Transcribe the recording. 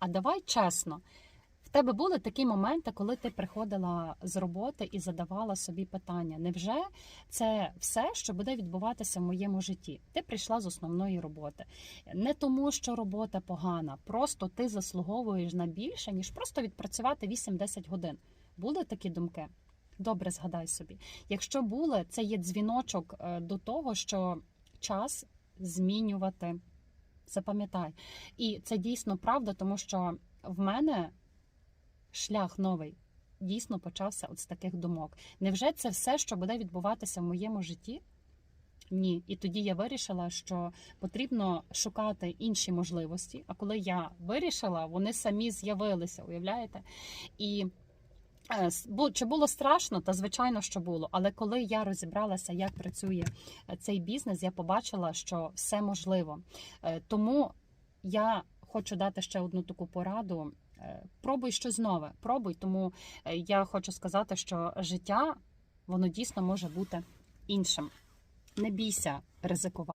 А давай чесно. В тебе були такі моменти, коли ти приходила з роботи і задавала собі питання: невже це все, що буде відбуватися в моєму житті? Ти прийшла з основної роботи. Не тому, що робота погана, просто ти заслуговуєш на більше, ніж просто відпрацювати 8-10 годин. Були такі думки? Добре, згадай собі. Якщо були, це є дзвіночок е, до того, що час змінювати. Запам'ятай. І це дійсно правда, тому що в мене шлях новий дійсно почався от з таких думок. Невже це все, що буде відбуватися в моєму житті? Ні. І тоді я вирішила, що потрібно шукати інші можливості. А коли я вирішила, вони самі з'явилися, уявляєте? І чи було страшно? Та звичайно, що було. Але коли я розібралася, як працює е, цей бізнес, я побачила, що все можливо. Е, Тому я хочу дати ще одну таку пораду. Е, Пробуй щось нове, пробуй. Тому е, я хочу сказати, що життя воно дійсно може бути іншим. Не бійся ризикувати.